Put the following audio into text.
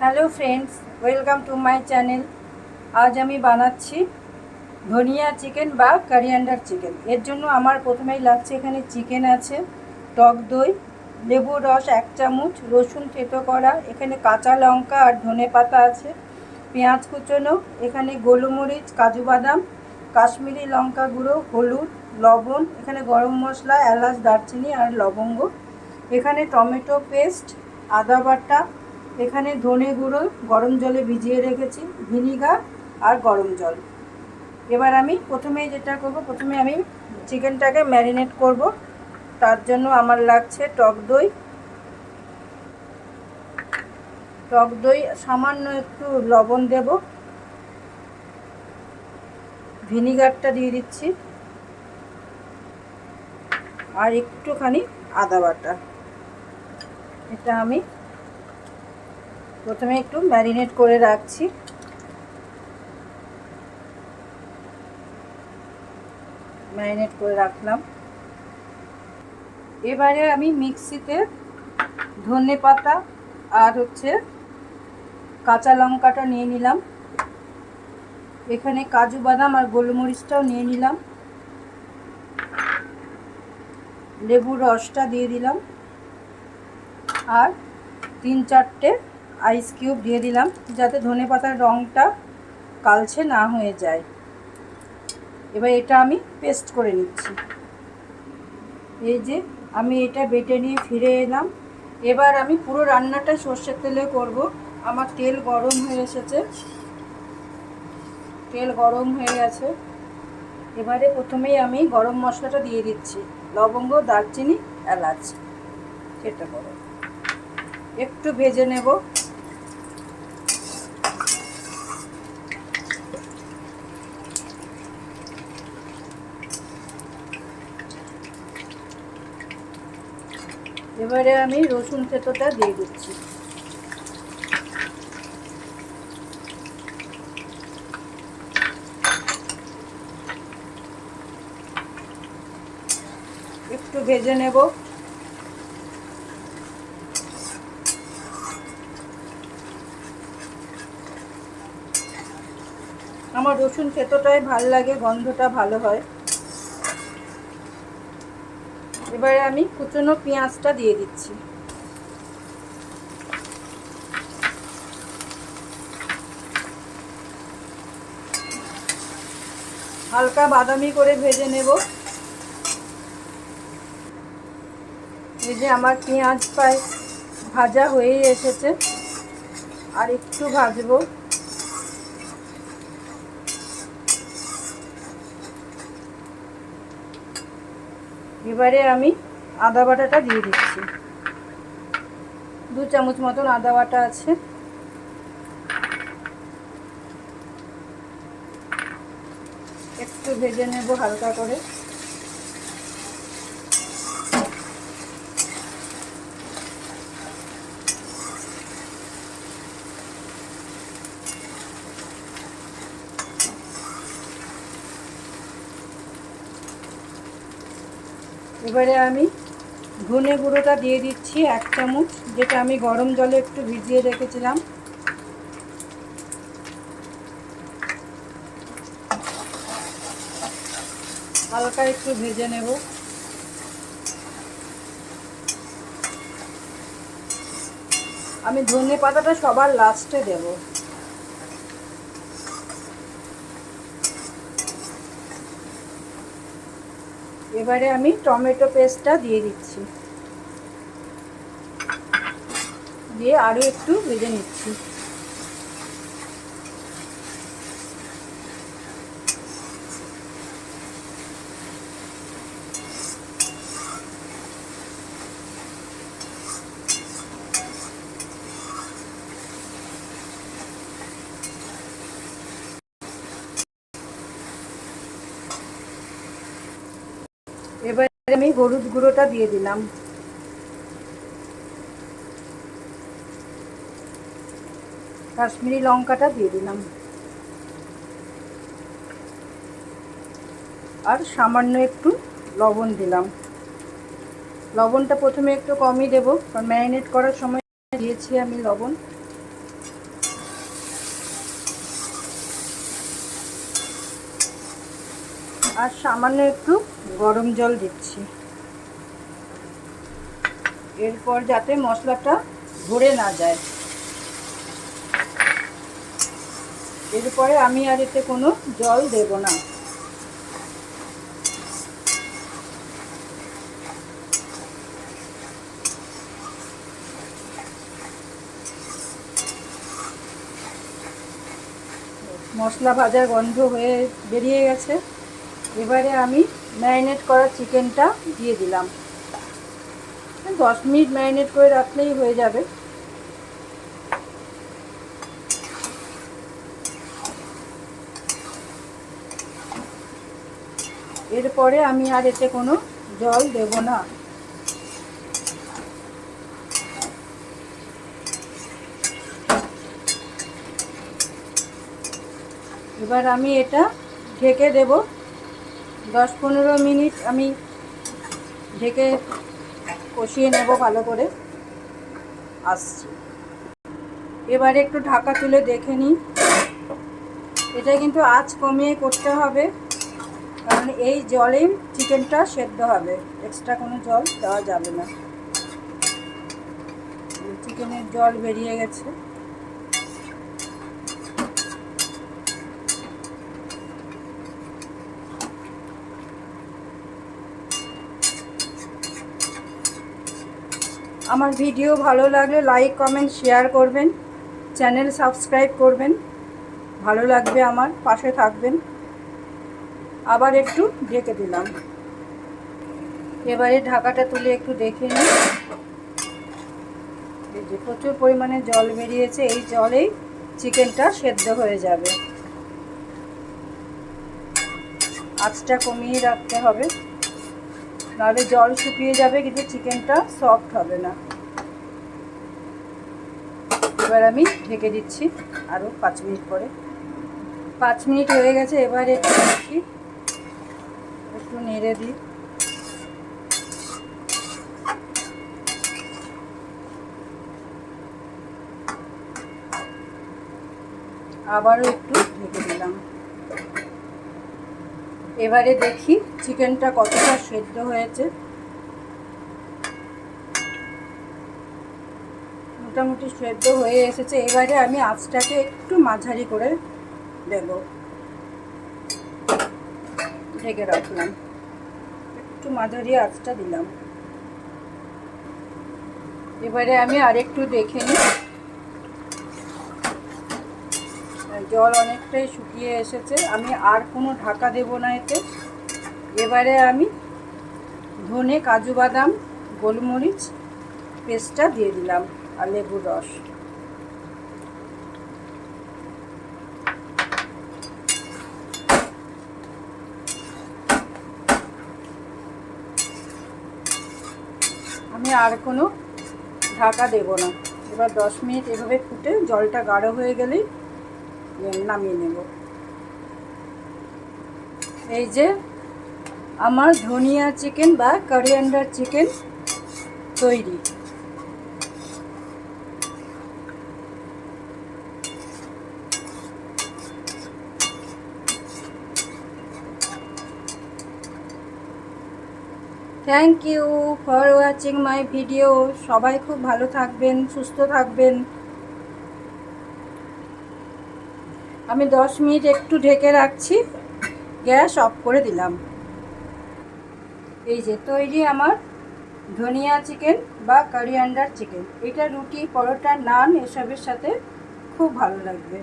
Hello friends, welcome to my channel. আজ আমি বানাচ্ছি ধনিয়া চিকেন বা কারিয়ান্ডার চিকেন। এর জন্য আমার প্রথমেই লাগছে এখানে চিকেন আছে, টক দই, লেবুর রস এক চামচ, রসুন থেতো করা, এখানে কাঁচা লঙ্কা আর ধনে পাতা আছে, পেঁয়াজ কুচোনো, এখানে গোলমরিচ, কাজু বাদাম, কাশ্মীরি লঙ্কা গুঁড়ো, হলুদ, লবণ, এখানে গরম মশলা, এলাচ, দারচিনি আর লবঙ্গ, এখানে টমেটো পেস্ট, আদা বাটা এখানে ধনে গুঁড়ো, গরম জলে ভিজিয়ে রেখেছি, ভিনিগার আর গরম জল। এবার আমি প্রথমে যেটা করব, প্রথমে আমি চিকেনটাকে ম্যারিনেট করব। তার জন্য আমার লাগছে টক দই। টক দই সামান্য একটু লবণ দেব। ভিনিগারটা দিয়ে দিচ্ছি। আর একটুখানি আদা বাটা। এটা আমি প্রথমে একটু ম্যারিনেট করে রাখছি। ম্যারিনেট করে রাখলাম। এবারে আমি মিক্সিতে ধনে পাতা আর হচ্ছে কাঁচা লঙ্কাটা নিয়ে নিলাম। এখানে কাজু বাদাম আর গোলমরিচটাও নিয়ে নিলাম। লেবুর রসটা দিয়ে দিলাম। আর তিন চারটে আইস কিউব দিয়ে দিলাম, যাতে ধনে পাতার রঙটা কালছে না হয়ে যায়। এবার এটা আমি পেস্ট করে নিচ্ছি। এই যে আমি এটা বেটে নিয়ে ফিরে এলাম। এবার আমি পুরো রান্নাটা সর্ষের তেলে করব। আমার তেল গরম হয়ে এসেছে। তেল গরম হয়ে গেছে। এবারে প্রথমেই আমি গরম মশলাটা দিয়ে দিচ্ছি। লবঙ্গ, দারচিনি, এলাচ। সেটা করো একটু ভেজে নেব। এবারে আমি রসুন থেতোটা দিয়ে দিচ্ছি। একটু ভেজে নেব। আমার রসুন থেতোটাই ভালো লাগে, গন্ধটা ভালো হয়। এবারে আমি কুচনো পেঁয়াজটা দিয়ে দিচ্ছি। হালকা বাদামি করে ভেজে নেব। এই যে আমার পেঁয়াজ প্রায় ভাজা হয়েই এসেছে। আর একটু ভাজবো। এবারে আমি আদা বাটাটা দিয়ে দিচ্ছি। দু চামচ মতন আদা বাটা আছে। একটু ভেজে নেব হালকা করে। এবারে আমি ধনে গুঁড়োটা দিয়ে দিচ্ছি এক চামচ, যেটা আমি গরম জলে একটু ভিজিয়ে রেখেছিলাম। হালকা একটু ভেজে নেব। আমি ধনে পাতাটা সবার লাস্টে দেবো। এবারে আমি টমেটো পেস্টটা দিয়ে দিচ্ছি। দিয়ে আরও একটু ভেজে নিচ্ছি এবার আমি হলুদ গুঁড়োটা দিয়ে দিলাম। কাশ্মীরি লঙ্কাটা দিয়ে দিলাম। আর সামান্য একটু লবণ দিলাম। লবণটা প্রথমে একটু কমই দেবো, কারণ ম্যারিনেট করার সময় দিয়েছি আমি লবণ। আর সামান্য একটু গরম জল দিচ্ছি। এরপর যাতে মশলাটা ধরে না যায়। এরপরে আমি আর এতে কোনো জল দেব না। মশলা ভাজার গন্ধ হয়ে বেরিয়ে গেছে। এবারে আমি ম্যারিনেট করা চিকেনটা দিয়ে দিলাম। দশ মিনিট ম্যারিনেট করে রাখলেই হয়ে যাবে। এরপরে আমি আর এতে কোনো জল দেব না। এবার আমি এটা ঢেকে দেব। দশ পনেরো মিনিট আমি ঢেকে কষিয়ে নেব ভালো করে। আসছি। এবারে একটু ঢাকা তুলে দেখে নিই। এটা কিন্তু আঁচ কমিয়ে করতে হবে, কারণ এই জলেই চিকেনটা সেদ্ধ হবে। এক্সট্রা কোনো জল দেওয়া যাবে না। চিকেনের জল বেরিয়ে গেছে। আমার ভিডিও ভালো লাগলে লাইক কমেন্ট শেয়ার করবেন চ্যানেল সাবস্ক্রাইব করবেন। ভালো লাগবে আমার, পাশে থাকবেন। আবার একটু ঢেকে দিলাম। এবারে ঢাকাটা তুলে একটু দেখে নিই। যে প্রচুর পরিমাণে জল বেরিয়েছে, এই জলেই চিকেনটা সেদ্ধ হয়ে যাবে। আঁচটা কমিয়ে রাখতে হবে। নাহলে জল শুকিয়ে যাবে, কিন্তু চিকেনটা সফট হবে না। এবার আমি ঢেকে দিচ্ছি আরও পাঁচ মিনিট পরে। পাঁচ মিনিট হয়ে গেছে, এবারে একটু একটু নেড়ে দিই। আবারও একটু ঢেকে দিলাম এবারে দেখি চিকেনটা কতটা সেদ্ধ হয়েছে। মোটামুটি সেদ্ধ হয়ে এসেছে। এবারে আমি আঁচটাকে একটু মাঝারি করে দেব। ঢেকে রাখলাম। একটু মাঝারি আঁচটা দিলাম। এবারে আমি আরেকটু দেখে নিই। জল অনেকটাই শুকিয়ে এসেছে, আমি আর কোনো ঢাকা দেব না এতে। এবারে আমি ধনে, কাজু বাদাম, গোলমরিচ, পেস্টটা দিয়ে দিলাম আর লেবুর রস। আমি আর কোনো ঢাকা দেব না। এবার দশ মিনিট এভাবে ফুটে জলটা গাঢ় হয়ে গেলেই নামিয়ে নেব। এই যে আমার ধনিয়া চিকেন বা কারিয়ান্ডার চিকেন তৈরি। Thank you for watching my video সবাই খুব ভালো থাকবেন, সুস্থ থাকবেন। আমি দশ মিনিট একটু ঢেকে রাখছি। গ্যাস অফ করে দিলাম। এই যে তৈরি আমার ধনিয়া চিকেন বা কারিয়ান্ডার চিকেন। এটা রুটি, পরোটা, নান, এসবের সাথে খুব ভালো লাগবে।